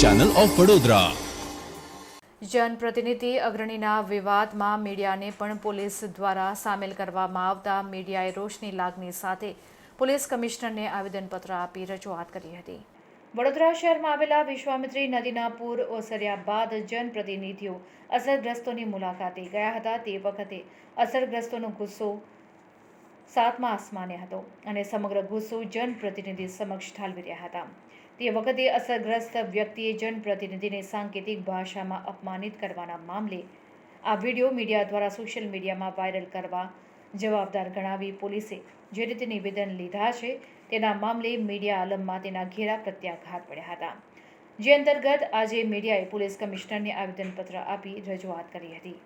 Channel of Vadodara જનપ્રતિનિધિ અગ્રણીના વિવાદમાં મીડિયાને પણ પોલીસ દ્વારા સામેલ કરવામાં આવતા મીડિયાએ રોષની લાગણી સાથે પોલીસ કમિશનરને આવેદનપત્ર આપી રજૂઆત કરી હતી. વડોદરા શહેરમાં આવેલા વિશ્વામિત્રી નદીના પૂર ઓસર્યા બાદ જનપ્રતિનિધિઓ અસરગ્રસ્તોની મુલાકાતે ગયા હતા. તે વખતે અસરગ્રસ્તોનો ગુસ્સો સાતમા આસમાને હતો અને સમગ્ર ગુસ્સો જનપ્રતિનિધિ સમક્ષ ઠાલવી રહ્યા હતા. તે વખતે અસરગ્રસ્ત વ્યક્તિએ જનપ્રતિનિધિને સાંકેતિક ભાષામાં અપમાનિત કરવાના મામલે આ વીડિયો મીડિયા દ્વારા સોશિયલ મીડિયામાં વાયરલ કરવા જવાબદાર ગણાવી પોલીસે જે રીતે નિવેદન લીધા છે તેના મામલે મીડિયા આલમમાં તેના ઘેરા પ્રત્યાઘાત પડ્યા હતા. જે અંતર્ગત આજે મીડિયાએ પોલીસ કમિશનરને આવેદનપત્ર આપી રજૂઆત કરી હતી.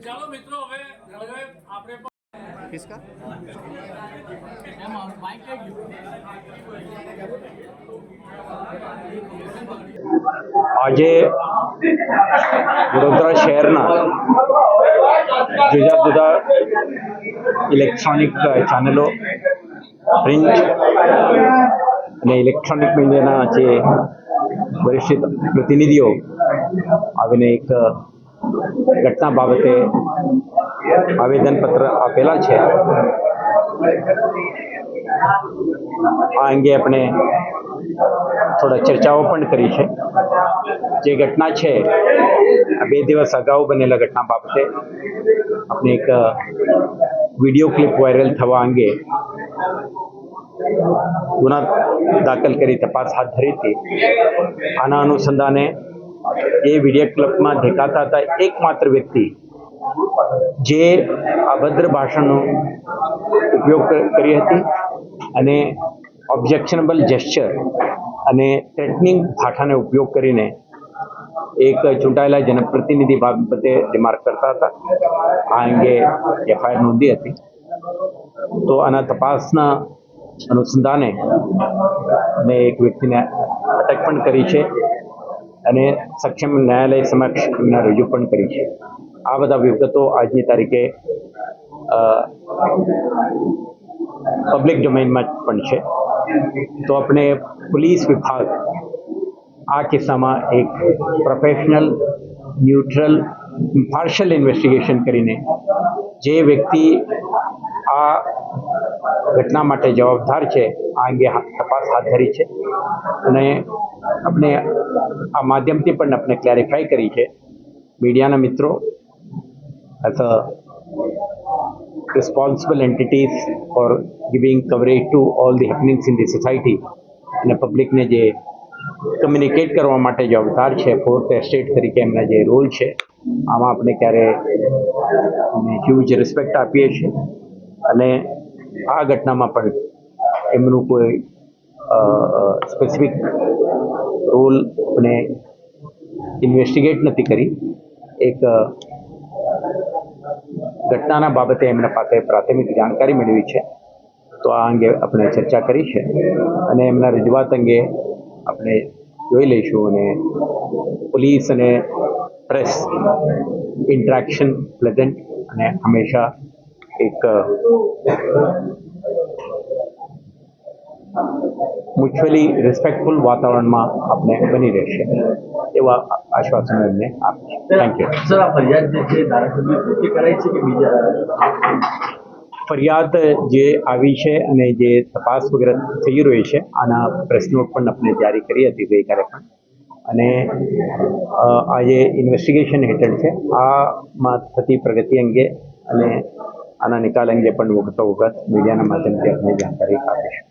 ચાલો મિત્રો હવે હવે આપણે આજે વડોદરા શહેરના જુદા જુદા ઇલેક્ટ્રોનિક ચેનલો પ્રિન્ટ અને ઇલેક્ટ્રોનિક મીડિયાના જે વરિષ્ઠ પ્રતિનિધિઓ આવીને એક ઘટના બાબતે આવેદનપત્ર આપેલા છે. આ અંગે આપણે થોડા ચર્ચાઓ પણ કરી છે. જે ઘટના છે બે દિવસ અગાઉ બનેલા ઘટના બાબતે આપણે એક વીડિયો ક્લિપ વાયરલ થવા અંગે ગુના દાખલ કરી, તપાસ હાથ ધરી હતી. આના અનુસંધાને એ વીડિયો ક્લિપમાં દેખાતા હતા એકમાત્ર વ્યક્તિ જે અભદ્ર ભાષણનો ઉપયોગ કરી હતી. અને ઓબ્જેક્શનેબલ જેસ્ચર અને થ્રેટનિંગ ભાષાનો ઉપયોગ કરીને એક ચૂંટાયેલા જનપ્રતિનિધિ બાબતે રિમાર્ક કરતા હતા, આ અંગે એફઆઈઆર નોંધી હતી. તો આના તપાસના અનુસંધાને મેં એક વ્યક્તિને અટક પણ કરી છે અને સક્ષમ ન્યાયાલય સમક્ષ એમને રજૂ પણ કરી છે. આ બધા વિગતો આજની તારીખે પબ્લિક ડોમેનમાં પણ છે. તો આપણે પોલીસ વિભાગ આ કિસ્સામાં એક પ્રોફેશનલ ન્યુટ્રલ પાર્શિયલ ઇન્વેસ્ટિગેશન કરીને જે વ્યક્તિ આ ઘટના માટે જવાબદાર છે, આ અંગે તપાસ હાથ ધરી છે અને આપણે આ માધ્યમથી પણ આપણે ક્લેરિફાઈ કરી છે. મીડિયાના મિત્રો as a responsible entities for giving coverage to all the happenings in the society. અને પબ્લિકને જે કમ્યુનિકેટ કરવા માટે જવાબદાર છે ફોર્થ એસ્ટેટ તરીકે એમના જે રોલ છે, આમાં આપણે ક્યારે હ્યુજ રિસ્પેક્ટ આપીએ છીએ. અને આ ઘટનામાં પણ એમનું કોઈ સ્પેસિફિક રોલ આપણે ઇન્વેસ્ટિગેટ નથી કરી. એક ઘટનાના બાબતે એમના પાસે પ્રાથમિક જાણકારી મેળવી છે. તો આ અંગે આપણે ચર્ચા કરી છે અને એમના રજૂઆત અંગે આપણે જોઈ લઈશું અને પોલીસ અને પ્રેસ ઇન્ટ્રેક્શન પ્લેઝન્ટ અને હંમેશા એક મ્યુચ્યુઅલી રિસ્પેક્ટફુલ વાતાવરણમાં આપણે બની રહેશે એવા આશ્વાસનો એમને આપે છે થેન્ક યુ સર આ ફરિયાદ જે છે ધારાસભ્ય પોતે કરાઈ છે કે બીજા ફરિયાદ જે આવી છે અને જે તપાસ વગેરે થઈ રહી છે આના પ્રેસ નોટ પણ આપણે જારી કરી હતી ગઈકાલે પણ. અને આ જે ઇન્વેસ્ટિગેશન હેઠળ છે આમાં થતી પ્રગતિ અંગે અને આના નિકાલ અંગે પણ વખતો વખત મીડિયાના માધ્યમથી આપણે જાણકારી આપીશું.